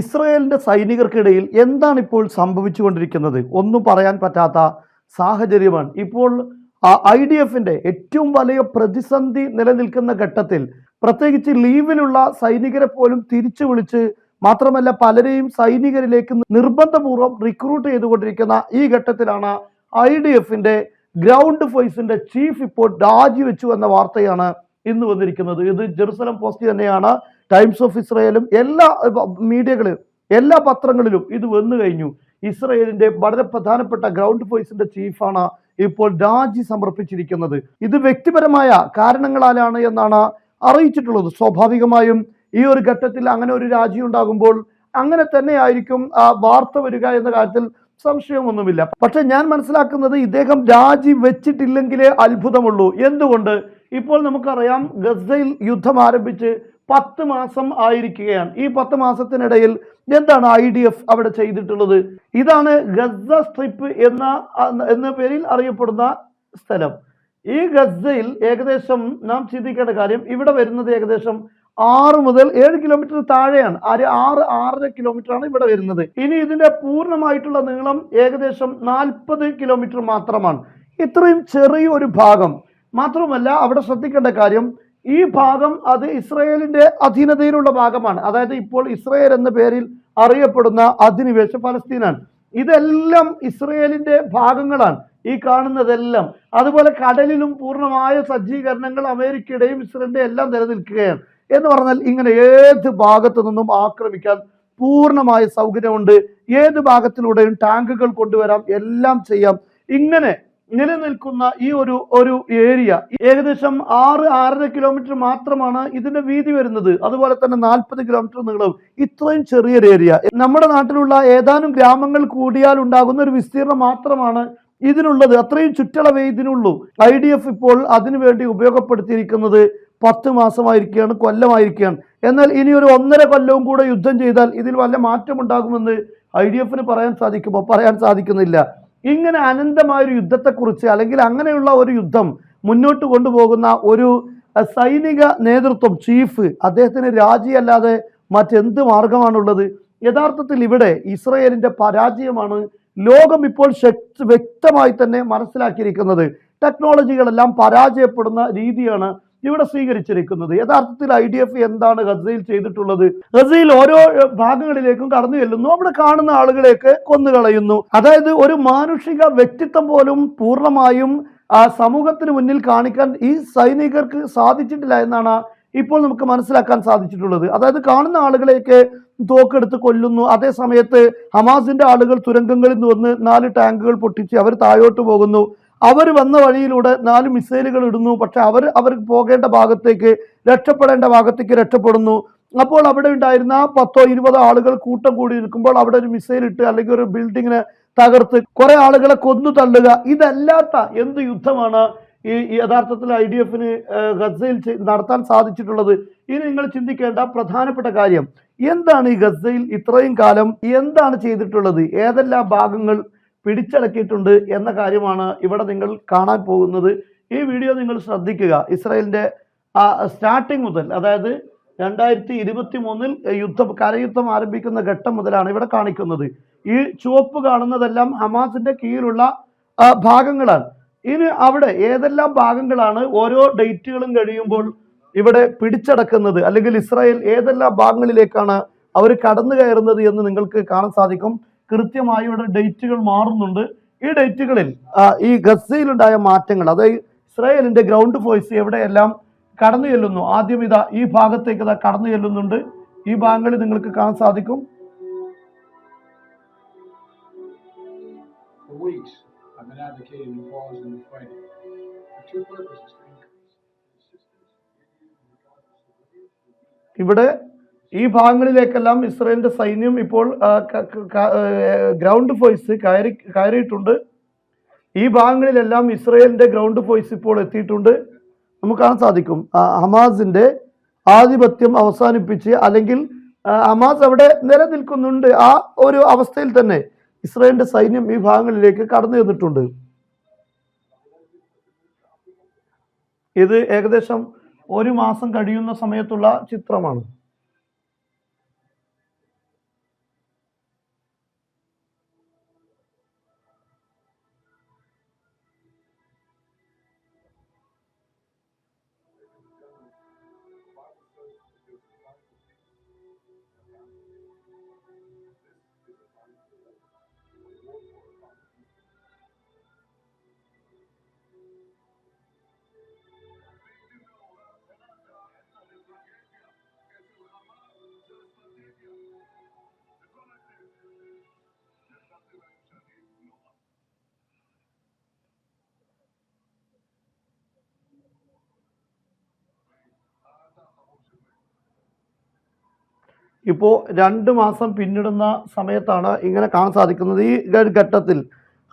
ഇസ്രയേലിന്റെ സൈനികർക്കിടയിൽ എന്താണ് ഇപ്പോൾ സംഭവിച്ചുകൊണ്ടിരിക്കുന്നത്? ഒന്നും പറയാൻ പറ്റാത്ത സാഹചര്യമാണ്. ഇപ്പോൾ ഐ ഡി എഫിന്റെ ഏറ്റവും വലിയ പ്രതിസന്ധി നിലനിൽക്കുന്ന ഘട്ടത്തിൽ പ്രത്യേകിച്ച് ലീവിലുള്ള സൈനികരെ പോലും തിരിച്ചു വിളിച്ച് മാത്രമല്ല പലരെയും സൈനികരിലേക്ക് നിർബന്ധപൂർവം റിക്രൂട്ട് ചെയ്തുകൊണ്ടിരിക്കുന്ന ഈ ഘട്ടത്തിലാണ് ഐ ഡി എഫിന്റെ ഗ്രൗണ്ട് ഫോഴ്സിന്റെ ചീഫ് ഇപ്പോൾ രാജിവെച്ചു എന്ന വാർത്തയാണ് ഇന്ന് വന്നിരിക്കുന്നത്. ഇത് ജെറുസലം പോസ്റ്റ് തന്നെയാണ്. ടൈംസ് ഓഫ് ഇസ്രയേലും എല്ലാ മീഡിയകളിലും എല്ലാ പത്രങ്ങളിലും ഇത് വന്നു കഴിഞ്ഞു. ഇസ്രയേലിന്റെ വളരെ പ്രധാനപ്പെട്ട ഗ്രൗണ്ട് ഫോഴ്സിന്റെ ചീഫാണ് ഇപ്പോൾ രാജി സമർപ്പിച്ചിരിക്കുന്നത്. ഇത് വ്യക്തിപരമായ കാരണങ്ങളാലാണ് എന്നാണ് അറിയിച്ചിട്ടുള്ളത്. സ്വാഭാവികമായും ഈ ഒരു ഘട്ടത്തിൽ അങ്ങനെ ഒരു രാജി ഉണ്ടാകുമ്പോൾ അങ്ങനെ തന്നെയായിരിക്കും ആ വാർത്ത വരിക എന്ന കാര്യത്തിൽ സംശയമൊന്നുമില്ല. പക്ഷെ ഞാൻ മനസ്സിലാക്കുന്നത് ഇദ്ദേഹം രാജി വെച്ചിട്ടില്ലെങ്കിലേ അത്ഭുതമുള്ളൂ. എന്തുകൊണ്ട്? ഇപ്പോൾ നമുക്കറിയാം ഗസയിൽ യുദ്ധം ആരംഭിച്ച് പത്ത് മാസം ആയിരിക്കുകയാണ്. ഈ പത്ത് മാസത്തിനിടയിൽ എന്താണ് ഐ ഡി എഫ് അവിടെ ചെയ്തിട്ടുള്ളത്? ഇതാണ് ഗസ സ്ട്രിപ്പ് എന്ന എന്ന പേരിൽ അറിയപ്പെടുന്ന സ്ഥലം. ഈ ഗസയിൽ ഏകദേശം നാം ചിന്തിക്കേണ്ട കാര്യം ഇവിടെ വരുന്നത് ഏകദേശം ആറ് മുതൽ ഏഴ് കിലോമീറ്റർ താഴെയാണ്. ആര് ആറ് ആറര കിലോമീറ്റർ ആണ് ഇവിടെ വരുന്നത്. ഇനി ഇതിന്റെ പൂർണമായിട്ടുള്ള നീളം ഏകദേശം നാൽപ്പത് കിലോമീറ്റർ മാത്രമാണ്. ഇത്രയും ചെറിയൊരു ഭാഗം. മാത്രമല്ല അവിടെ ശ്രദ്ധിക്കേണ്ട കാര്യം ഈ ഭാഗം അത് ഇസ്രയേലിന്റെ അധീനതയിലുള്ള ഭാഗമാണ്. അതായത് ഇപ്പോൾ ഇസ്രയേൽ എന്ന പേരിൽ അറിയപ്പെടുന്ന അധിനിവേശ ഫലസ്തീനാണ്. ഇതെല്ലാം ഇസ്രയേലിന്റെ ഭാഗങ്ങളാണ്. ഈ കാണുന്നതെല്ലാം. അതുപോലെ കടലിലും പൂർണമായ സജ്ജീകരണങ്ങൾ അമേരിക്കയുടെയും ഇസ്രയേലിന്റെ എല്ലാം നിലനിൽക്കുകയാണ്. എന്ന് പറഞ്ഞാൽ ഇങ്ങനെ ഏത് ഭാഗത്തു നിന്നും ആക്രമിക്കാൻ പൂർണമായ സൗകര്യമുണ്ട്. ഏത് ഭാഗത്തിലൂടെയും ടാങ്കുകൾ കൊണ്ടുവരാം. എല്ലാം ചെയ്യാം. ഇങ്ങനെ നിലനിൽക്കുന്ന ഈ ഒരു ഒരു ഏരിയ ഏകദേശം ആറ് ആറര കിലോമീറ്റർ മാത്രമാണ് ഇതിന്റെ വീതി വരുന്നത്. അതുപോലെ തന്നെ നാൽപ്പത് കിലോമീറ്റർ നീളവും. ഇത്രയും ചെറിയൊരു ഏരിയ. നമ്മുടെ നാട്ടിലുള്ള ഏതാനും ഗ്രാമങ്ങൾ കൂടിയാൽ ഉണ്ടാകുന്ന ഒരു വിസ്തീർണം മാത്രമാണ് ഇതിനുള്ളത്. അത്രയും ചുറ്റളവേ ഇതിനുള്ളൂ. ഐ ഡി എഫ് ഇപ്പോൾ അതിനുവേണ്ടി ഉപയോഗപ്പെടുത്തിയിരിക്കുന്നത് പത്ത് മാസമായിരിക്കുകയാണ് കൊല്ലമായിരിക്കുകയാണ്. എന്നാൽ ഇനി ഒരു ഒന്നര കൊല്ലവും കൂടെ യുദ്ധം ചെയ്താൽ ഇതിൽ വല്ല മാറ്റമുണ്ടാകുമെന്ന് ഐ ഡി എഫിന് പറയാൻ സാധിക്കുമോ? പറയാൻ സാധിക്കുന്നില്ല. ഇങ്ങനെ അനന്തമായ ഒരു യുദ്ധത്തെക്കുറിച്ച് അല്ലെങ്കിൽ അങ്ങനെയുള്ള ഒരു യുദ്ധം മുന്നോട്ട് കൊണ്ടുപോകുന്ന ഒരു സൈനിക നേതൃത്വം ചീഫ് അദ്ദേഹത്തിന് രാജിയല്ലാതെ മറ്റെന്ത് മാർഗമാണുള്ളത്? യഥാർത്ഥത്തിൽ ഇവിടെ ഇസ്രയേലിന്റെ പരാജയമാണ് ലോകം ഇപ്പോൾ വ്യക്തമായി തന്നെ മനസ്സിലാക്കിയിരിക്കുന്നത്. ടെക്നോളജികളെല്ലാം പരാജയപ്പെടുന്ന രീതിയാണ് ഇവിടെ സ്വീകരിച്ചിരിക്കുന്നത്. യഥാർത്ഥത്തിൽ ഐ ഡി എഫ് എന്താണ് ഗസയിൽ ചെയ്തിട്ടുള്ളത്? ഗസയിൽ ഓരോ ഭാഗങ്ങളിലേക്കും കടന്നു ചെല്ലുന്നു. അവിടെ കാണുന്ന ആളുകളെയൊക്കെ കൊന്നുകളയുന്നു. അതായത് ഒരു മാനുഷിക വ്യക്തിത്വം പോലും പൂർണമായും ആ സമൂഹത്തിന് മുന്നിൽ കാണിക്കാൻ ഈ സൈനികർക്ക് സാധിച്ചിട്ടില്ല എന്നാണ് ഇപ്പോൾ നമുക്ക് മനസ്സിലാക്കാൻ സാധിച്ചിട്ടുള്ളത്. അതായത് കാണുന്ന ആളുകളെയൊക്കെ തോക്കെടുത്ത് കൊല്ലുന്നു. അതേ സമയത്ത് ഹമാസിന്റെ ആളുകൾ തുരങ്കങ്ങളിൽ നിന്ന് വന്ന് നാല് ടാങ്കുകൾ പൊട്ടിച്ച് അവർ താഴോട്ട് പോകുന്നു. അവർ വന്ന വഴിയിലൂടെ നാല് മിസൈലുകൾ ഇടുന്നു. പക്ഷെ അവർ അവർ പോകേണ്ട ഭാഗത്തേക്ക് രക്ഷപ്പെടേണ്ട ഭാഗത്തേക്ക് രക്ഷപ്പെടുന്നു. അപ്പോൾ അവിടെ ഉണ്ടായിരുന്ന പത്തോ ഇരുപതോ ആളുകൾ കൂട്ടം കൂടി നിൽക്കുമ്പോൾ അവിടെ ഒരു മിസൈൽ ഇട്ട് അല്ലെങ്കിൽ ഒരു ബിൽഡിങ്ങിനെ തകർത്ത് കുറെ ആളുകളെ കൊന്നു തള്ളുക. ഇതല്ലാത്ത എന്ത് യുദ്ധമാണ് ഈ യഥാർത്ഥത്തിൽ ഐ ഡി എഫിന് ഗസയിൽ നടത്താൻ സാധിച്ചിട്ടുള്ളത്? ഇനി നിങ്ങൾ ചിന്തിക്കേണ്ട പ്രധാനപ്പെട്ട കാര്യം എന്താണ് ഈ ഗസയിൽ ഇത്രയും കാലം എന്താണ് ചെയ്തിട്ടുള്ളത്? ഏതെല്ലാം ഭാഗങ്ങൾ പിടിച്ചടക്കിയിട്ടുണ്ട് എന്ന കാര്യമാണ് ഇവിടെ നിങ്ങൾ കാണാൻ പോകുന്നത്. ഈ വീഡിയോ നിങ്ങൾ ശ്രദ്ധിക്കുക. ഇസ്രായേലിന്റെ സ്റ്റാർട്ടിങ് മുതൽ അതായത് രണ്ടായിരത്തി ഇരുപത്തി മൂന്നിൽ യുദ്ധം കരയുദ്ധം ആരംഭിക്കുന്ന ഘട്ടം മുതലാണ് ഇവിടെ കാണിക്കുന്നത്. ഈ ചുവപ്പ് കാണുന്നതെല്ലാം ഹമാസിന്റെ കീഴിലുള്ള ഭാഗങ്ങളാണ്. ഇനി അവിടെ ഏതെല്ലാം ഭാഗങ്ങളാണ് ഓരോ ഡേറ്റുകളും കഴിയുമ്പോൾ ഇവിടെ പിടിച്ചടക്കുന്നത്? അല്ലെങ്കിൽ ഇസ്രായേൽ ഏതെല്ലാം ഭാഗങ്ങളിലേക്കാണ് അവർ കടന്നു കയറുന്നത് എന്ന് നിങ്ങൾക്ക് കാണാൻ സാധിക്കും. കൃത്യമായി ഇവിടെ ഡേറ്റുകൾ മാറുന്നുണ്ട്. ഈ ഡേറ്റുകളിൽ ഈ ഗസയിലുണ്ടായ മാറ്റങ്ങൾ അതായത് ഇസ്രായേലിന്റെ ഗ്രൗണ്ട് ഫോഴ്സ് എവിടെയെല്ലാം കടന്നു ചെല്ലുന്നു? ആദ്യം ഇതാ ഈ ഭാഗത്തേക്ക് ഇതാ കടന്നു ചെല്ലുന്നുണ്ട്. ഈ ഭാഗങ്ങളിൽ നിങ്ങൾക്ക് കാണാൻ സാധിക്കും. ഇവിടെ ഈ ഭാഗങ്ങളിലേക്കെല്ലാം ഇസ്രയേലിന്റെ സൈന്യം ഇപ്പോൾ ഗ്രൗണ്ട് ഫോഴ്സ് കയറി കയറിയിട്ടുണ്ട്. ഈ ഭാഗങ്ങളിലെല്ലാം ഇസ്രയേലിന്റെ ഗ്രൗണ്ട് ഫോഴ്സ് ഇപ്പോൾ എത്തിയിട്ടുണ്ട്. നമുക്ക് കാണാൻ സാധിക്കും ഹമാസിന്റെ ആധിപത്യം അവസാനിപ്പിച്ച് അല്ലെങ്കിൽ ഹമാസ് അവിടെ നിലനിൽക്കുന്നുണ്ട്. ആ ഒരു അവസ്ഥയിൽ തന്നെ ഇസ്രയേലിന്റെ സൈന്യം ഈ ഭാഗങ്ങളിലേക്ക് കടന്നു ചെന്നിട്ടുണ്ട്. ഇത് ഏകദേശം ഒരു മാസം കഴിയുന്ന സമയത്തുള്ള ചിത്രമാണ്. ഇപ്പോൾ രണ്ട് മാസം പിന്നിടുന്ന സമയത്താണ് ഇങ്ങനെ കാണാൻ സാധിക്കുന്നത്. ഈ ഘട്ടത്തിൽ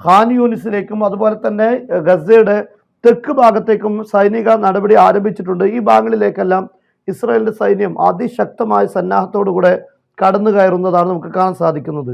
ഹാൻ യൂണിസിലേക്കും അതുപോലെ തന്നെ ഗസയുടെ തെക്ക് ഭാഗത്തേക്കും സൈനിക നടപടി ആരംഭിച്ചിട്ടുണ്ട്. ഈ ഭാഗങ്ങളിലേക്കെല്ലാം ഇസ്രായേലിന്റെ സൈന്യം അതിശക്തമായ സന്നാഹത്തോടുകൂടെ കടന്നു കയറുന്നതാണ് നമുക്ക് കാണാൻ സാധിക്കുന്നത്.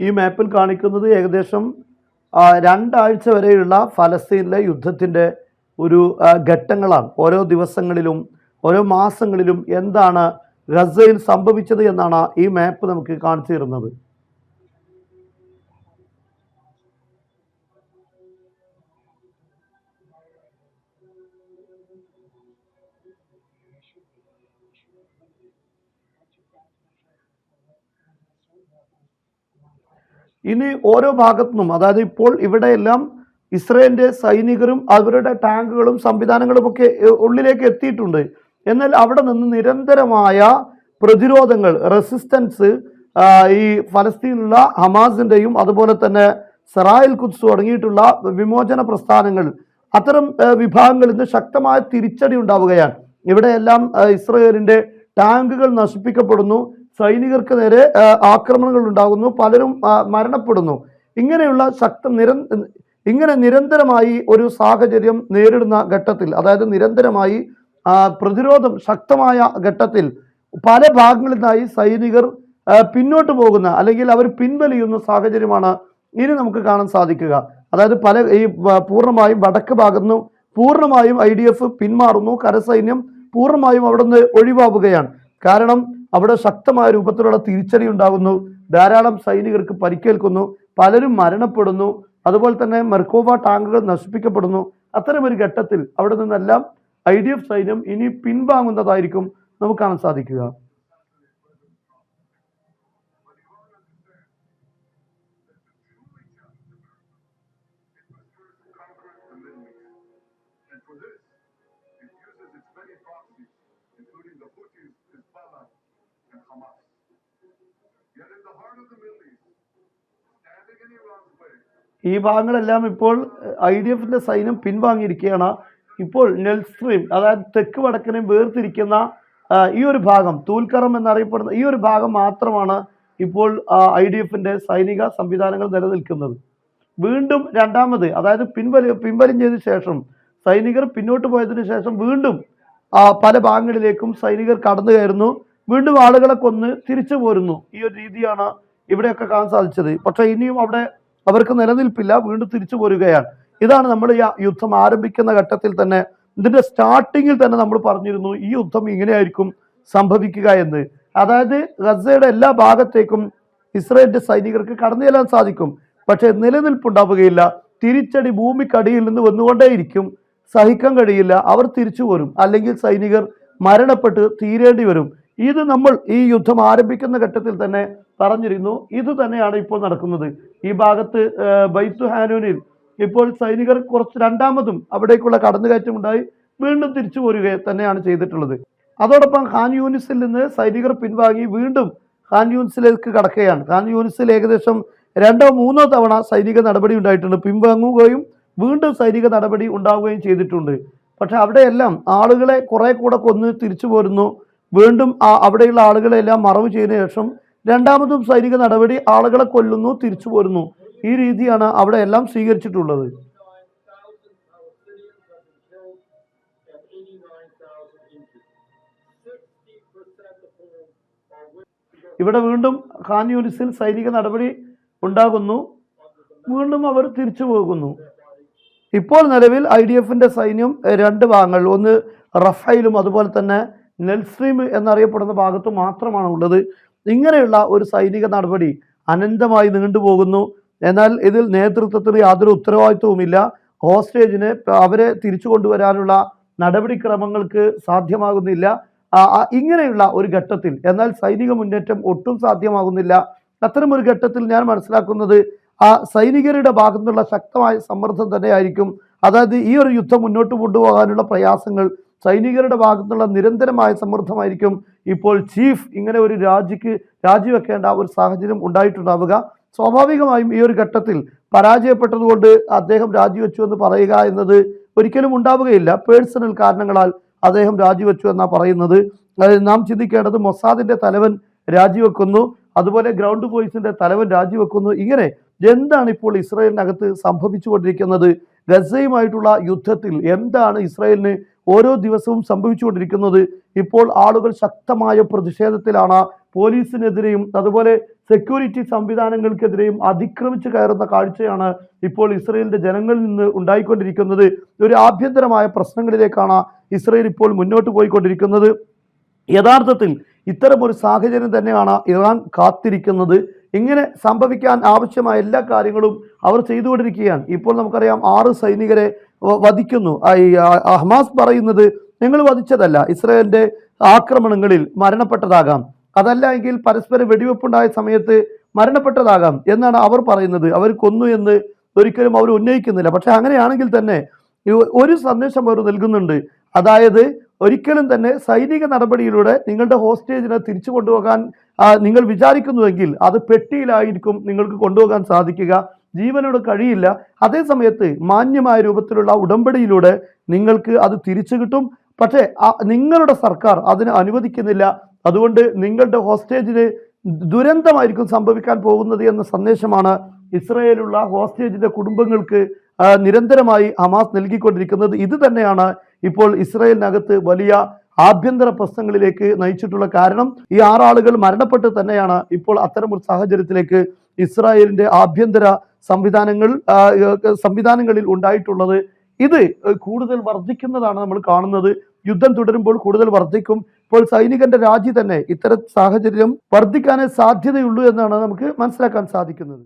ഈ മാപ്പിൽ കാണിക്കുന്നത് ഏകദേശം രണ്ടാഴ്ച വരെയുള്ള ഫലസ്തീനിലെ യുദ്ധത്തിന്റെ ഒരു ഘട്ടങ്ങളാണ്. ഓരോ ദിവസങ്ങളിലും ഓരോ മാസങ്ങളിലും എന്താണ് ഗസയിൽ സംഭവിച്ചത് എന്നാണ് ഈ മാപ്പ് നമുക്ക് കാണിച്ചു തരുന്നത്. ഇനി ഓരോ ഭാഗത്തു നിന്നും അതായത് ഇപ്പോൾ ഇവിടെയെല്ലാം ഇസ്രയേലിന്റെ സൈനികരും അവരുടെ ടാങ്കുകളും സംവിധാനങ്ങളും ഒക്കെ ഉള്ളിലേക്ക് എത്തിയിട്ടുണ്ട്. എന്നാൽ അവിടെ നിന്ന് നിരന്തരമായ പ്രതിരോധങ്ങൾ റെസിസ്റ്റൻസ് ഈ ഫലസ്തീനിലുള്ള ഹമാസിന്റെയും അതുപോലെ തന്നെ സറായിൽ കുത്സ് തുടങ്ങിയിട്ടുള്ള വിമോചന പ്രസ്ഥാനങ്ങൾ അത്തരം വിഭാഗങ്ങളിൽ നിന്ന് ശക്തമായ തിരിച്ചടി ഉണ്ടാവുകയാണ്. ഇവിടെയെല്ലാം ഇസ്രയേലിന്റെ ടാങ്കുകൾ നശിപ്പിക്കപ്പെടുന്നു സൈനികർക്ക് നേരെ ആക്രമണങ്ങൾ ഉണ്ടാകുന്നു പലരും മരണപ്പെടുന്നു. ഇങ്ങനെയുള്ള ശക്ത നിര ഇങ്ങനെ നിരന്തരമായി ഒരു സാഹചര്യം നേരിടുന്ന ഘട്ടത്തിൽ അതായത് നിരന്തരമായി പ്രതിരോധം ശക്തമായ ഘട്ടത്തിൽ പല ഭാഗങ്ങളിൽ നിന്നായി സൈനികർ പിന്നോട്ട് പോകുന്ന അല്ലെങ്കിൽ അവർ പിൻവലിയുന്ന സാഹചര്യമാണ് ഇനി നമുക്ക് കാണാൻ സാധിക്കുക. അതായത് പല ഈ പൂർണമായും വടക്ക് ഭാഗത്ത് പൂർണമായും ഐ ഡി എഫ് പിന്മാറുന്നു. കരസൈന്യം പൂർണമായും അവിടെ നിന്ന് ഒഴിവാവുകയാണ്. കാരണം അവിടെ ശക്തമായ രൂപത്തിലുള്ള തിരിച്ചടി ഉണ്ടാകുന്നു. ധാരാളം സൈനികർക്ക് പരിക്കേൽക്കുന്നു. പലരും മരണപ്പെടുന്നു. അതുപോലെ തന്നെ മെർക്കോവ ടാങ്കുകൾ നശിപ്പിക്കപ്പെടുന്നു. അത്തരമൊരു ഘട്ടത്തിൽ അവിടെ നിന്നെല്ലാം ഐ ഡി എഫ് സൈന്യം ഇനി പിൻവാങ്ങുന്നതായിരിക്കും നമുക്ക് കാണാൻ സാധിക്കുക. ഈ ഭാഗങ്ങളെല്ലാം ഇപ്പോൾ ഐ ഡി എഫിന്റെ സൈന്യം പിൻവാങ്ങിയിരിക്കുകയാണ്. ഇപ്പോൾ നെൽസ്ട്രീം അതായത് തെക്ക് വടക്കിനെയും വേർതിരിക്കുന്ന ഈ ഒരു ഭാഗം തൂൽക്കറം എന്നറിയപ്പെടുന്ന ഈ ഒരു ഭാഗം മാത്രമാണ് ഇപ്പോൾ ഐ ഡി എഫിന്റെ സൈനിക സംവിധാനങ്ങൾ നിലനിൽക്കുന്നത്. വീണ്ടും രണ്ടാമത് അതായത് പിൻവലി പിൻവലിഞ്ഞതിന് ശേഷം സൈനികർ പിന്നോട്ട് പോയതിനു ശേഷം വീണ്ടും പല ഭാഗങ്ങളിലേക്കും സൈനികർ കടന്നു കയറുന്നു. വീണ്ടും ആളുകളെ കൊന്ന് തിരിച്ചു പോരുന്നു. ഈ ഒരു രീതിയാണ് ഇവിടെയൊക്കെ കാണാൻ സാധിച്ചത്. പക്ഷേ ഇനിയും അവിടെ അവർക്ക് നിലനിൽപ്പില്ല വീണ്ടും തിരിച്ചു പോരുകയാണ്. ഇതാണ് നമ്മൾ ഈ യുദ്ധം ആരംഭിക്കുന്ന ഘട്ടത്തിൽ തന്നെ ഇതിന്റെ സ്റ്റാർട്ടിങ്ങിൽ തന്നെ നമ്മൾ പറഞ്ഞിരുന്നു ഈ യുദ്ധം ഇങ്ങനെയായിരിക്കും സംഭവിക്കുക എന്ന്. അതായത് ഗസയുടെ എല്ലാ ഭാഗത്തേക്കും ഇസ്രയേലിന്റെ സൈനികർക്ക് കടന്നു ചെല്ലാൻ സാധിക്കും. പക്ഷേ നിലനിൽപ്പുണ്ടാവുകയില്ല. തിരിച്ചടി ഭൂമിക്കടിയിൽ നിന്ന് വന്നുകൊണ്ടേയിരിക്കും. സഹിക്കാൻ കഴിയില്ല. അവർ തിരിച്ചു വരും അല്ലെങ്കിൽ സൈനികർ മരണപ്പെട്ട് തീരേണ്ടി വരും. ഇത് നമ്മൾ ഈ യുദ്ധം ആരംഭിക്കുന്ന ഘട്ടത്തിൽ തന്നെ പറഞ്ഞിരുന്നു. ഇത് തന്നെയാണ് ഇപ്പോൾ നടക്കുന്നത്. ഈ ഭാഗത്ത് ബൈത്തു ഹാനൂനിൽ ഇപ്പോൾ സൈനികർ കുറച്ച് രണ്ടാമതും അവിടേക്കുള്ള കടന്നുകയറ്റം ഉണ്ടായി വീണ്ടും തിരിച്ചു പോരുക തന്നെയാണ് ചെയ്തിട്ടുള്ളത്. അതോടൊപ്പം ഖാൻ യൂനിസിൽ നിന്ന് സൈനികർ പിൻവാങ്ങി വീണ്ടും ഖാൻ യൂനിസിലേക്ക് കടക്കുകയാണ്. ഖാൻ യൂനിസിൽ ഏകദേശം രണ്ടോ മൂന്നോ തവണ സൈനിക നടപടി ഉണ്ടായിട്ടുണ്ട്. പിൻവാങ്ങുകയും വീണ്ടും സൈനിക നടപടി ഉണ്ടാവുകയും ചെയ്തിട്ടുണ്ട്. പക്ഷെ അവിടെയെല്ലാം ആളുകളെ കുറേ കൂടെ കൊന്ന് തിരിച്ചു പോരുന്നു. വീണ്ടും അവിടെയുള്ള ആളുകളെല്ലാം മറവ് ചെയ്തതിനു ശേഷം രണ്ടാമതും സൈനിക നടപടി ആളുകളെ കൊല്ലുന്നു തിരിച്ചു പോരുന്നു. ഈ രീതിയാണ് അവിടെ എല്ലാം സ്വീകരിച്ചിട്ടുള്ളത്. ഇവിടെ വീണ്ടും ഖാൻ യൂനിസിൽ സൈനിക നടപടി ഉണ്ടാകുന്നു. വീണ്ടും അവർ തിരിച്ചു പോകുന്നു. ഇപ്പോൾ നിലവിൽ ഐ ഡി എഫിന്റെ സൈന്യം രണ്ട് ഭാഗങ്ങൾ ഒന്ന് റഫൈലും അതുപോലെ തന്നെ നെൽസ്ട്രീം എന്നറിയപ്പെടുന്ന ഭാഗത്ത് മാത്രമാണ് ഉള്ളത്. ഇങ്ങനെയുള്ള ഒരു സൈനിക നടപടി അനന്തമായി നീണ്ടുപോകുന്നു എന്നാൽ ഇതിൽ നേതൃത്വത്തിന് യാതൊരു ഉത്തരവാദിത്വവുമില്ല. ഹോസ്റ്റേജിന് അവരെ തിരിച്ചു കൊണ്ടുവരാനുള്ള നടപടിക്രമങ്ങൾക്ക് സാധ്യമാകുന്നില്ല. ഇങ്ങനെയുള്ള ഒരു ഘട്ടത്തിൽ എന്നാൽ സൈനിക മുന്നേറ്റം ഒട്ടും സാധ്യമാകുന്നില്ല. അത്തരം ഒരു ഘട്ടത്തിൽ ഞാൻ മനസ്സിലാക്കുന്നത് ആ സൈനികരുടെ ഭാഗത്തുള്ള ശക്തമായ സമ്മർദ്ദം തന്നെയായിരിക്കും. അതായത് ഈ ഒരു യുദ്ധം മുന്നോട്ട് കൊണ്ടുപോകാനുള്ള പ്രയാസങ്ങൾ സൈനികരുടെ ഭാഗത്തുള്ള നിരന്തരമായ സമ്മർദ്ദമായിരിക്കും ഇപ്പോൾ ചീഫ് ഇങ്ങനെ ഒരു രാജിക്ക് രാജിവെക്കേണ്ട ഒരു സാഹചര്യം ഉണ്ടായിട്ടുണ്ടാവുക. സ്വാഭാവികമായും ഈ ഒരു ഘട്ടത്തിൽ പരാജയപ്പെട്ടതുകൊണ്ട് അദ്ദേഹം രാജിവെച്ചു എന്ന് പറയുക എന്നത് ഒരിക്കലും ഉണ്ടാവുകയില്ല. പേഴ്സണൽ കാരണങ്ങളാൽ അദ്ദേഹം രാജിവെച്ചു എന്നാണ് പറയുന്നത്. നാം ചിന്തിക്കേണ്ടത് മൊസാദിന്റെ തലവൻ രാജിവെക്കുന്നു അതുപോലെ ഗ്രൗണ്ട് ഫോഴ്സിന്റെ തലവൻ രാജിവെക്കുന്നു. ഇങ്ങനെ എന്താണ് ഇപ്പോൾ ഇസ്രായേലിനകത്ത് സംഭവിച്ചുകൊണ്ടിരിക്കുന്നത്? ഗസയുമായിട്ടുള്ള യുദ്ധത്തിൽ എന്താണ് ഇസ്രായേലിന് ഓരോ ദിവസവും സംഭവിച്ചുകൊണ്ടിരിക്കുന്നത്? ഇപ്പോൾ ആളുകൾ ശക്തമായ പ്രതിഷേധത്തിലാണ്. പോലീസിനെതിരെയും അതുപോലെ സെക്യൂരിറ്റി സംവിധാനങ്ങൾക്കെതിരെയും അതിക്രമിച്ചു കയറുന്ന കാഴ്ചയാണ് ഇപ്പോൾ ഇസ്രയേലിന്റെ ജനങ്ങളിൽ നിന്ന് ഉണ്ടായിക്കൊണ്ടിരിക്കുന്നത്. ഒരു ആഭ്യന്തരമായ പ്രശ്നങ്ങളിലേക്കാണ് ഇസ്രയേൽ ഇപ്പോൾ മുന്നോട്ട് പോയിക്കൊണ്ടിരിക്കുന്നത്. യഥാർത്ഥത്തിൽ ഇത്തരം ഒരു സാഹചര്യം തന്നെയാണ് ഇറാൻ കാത്തിരിക്കുന്നത്. ഇങ്ങനെ സംഭവിക്കാൻ ആവശ്യമായ എല്ലാ കാര്യങ്ങളും അവർ ചെയ്തുകൊണ്ടിരിക്കുകയാണ്. ഇപ്പോൾ നമുക്കറിയാം ആറ് സൈനികരെ വധിക്കുന്നു. ഹമാസ് പറയുന്നത് നിങ്ങൾ വധിച്ചതല്ല ഇസ്രായേലിന്റെ ആക്രമണങ്ങളിൽ മരണപ്പെട്ടതാകാം. അതല്ല എങ്കിൽ പരസ്പര വെടിവെപ്പുണ്ടായ സമയത്ത് മരണപ്പെട്ടതാകാം എന്നാണ് അവർ പറയുന്നത്. അവർ കൊന്നു എന്ന് ഒരിക്കലും അവർ ഉന്നയിക്കുന്നില്ല. പക്ഷേ അങ്ങനെയാണെങ്കിൽ തന്നെ ഒരു സന്ദേശം അവർ നൽകുന്നുണ്ട്. അതായത് ഒരിക്കലും തന്നെ സൈനിക നടപടിയിലൂടെ നിങ്ങളുടെ ഹോസ്റ്റേജിനെ തിരിച്ചു കൊണ്ടുപോകാൻ നിങ്ങൾ വിചാരിക്കുന്നുവെങ്കിൽ അത് പെട്ടിയിലായിരിക്കും നിങ്ങൾക്ക് കൊണ്ടുപോകാൻ സാധിക്കുക. ജീവനോട് കഴിയില്ല. അതേ സമയത്ത് മാന്യമായ രൂപത്തിലുള്ള ഉടമ്പടിയിലൂടെ നിങ്ങൾക്ക് അത് തിരിച്ചു കിട്ടും. പക്ഷേ നിങ്ങളുടെ സർക്കാർ അതിന് അനുവദിക്കുന്നില്ല. അതുകൊണ്ട് നിങ്ങളുടെ ഹോസ്റ്റേജിന് ദുരന്തമായിരിക്കും സംഭവിക്കാൻ പോകുന്നത് എന്ന സന്ദേശമാണ് ഇസ്രയേലുള്ള ഹോസ്റ്റേജിന്റെ കുടുംബങ്ങൾക്ക് നിരന്തരമായി ഹമാസ് നൽകിക്കൊണ്ടിരിക്കുന്നത്. ഇത് തന്നെയാണ് ഇപ്പോൾ ഇസ്രയേലിനകത്ത് വലിയ ആഭ്യന്തര പ്രശ്നങ്ങളിലേക്ക് നയിച്ചിട്ടുള്ള കാരണം ഈ ആറാളുകൾ മരണപ്പെട്ട് തന്നെയാണ് ഇപ്പോൾ അത്തരം ഒരു സാഹചര്യത്തിലേക്ക് ഇസ്രായേലിന്റെ ആഭ്യന്തര സംവിധാനങ്ങൾ സംവിധാനങ്ങളിൽ ഉണ്ടായിട്ടുള്ളത്. ഇത് കൂടുതൽ വർദ്ധിക്കുന്നതാണ് നമ്മൾ കാണുന്നത്. യുദ്ധം തുടരുമ്പോൾ കൂടുതൽ വർദ്ധിക്കും. ഇപ്പോൾ സൈനികന്റെ രാജി തന്നെ ഇത്തരം സാഹചര്യം വർദ്ധിക്കാനേ സാധ്യതയുള്ളൂ എന്നാണ് നമുക്ക് മനസ്സിലാക്കാൻ സാധിക്കുന്നത്.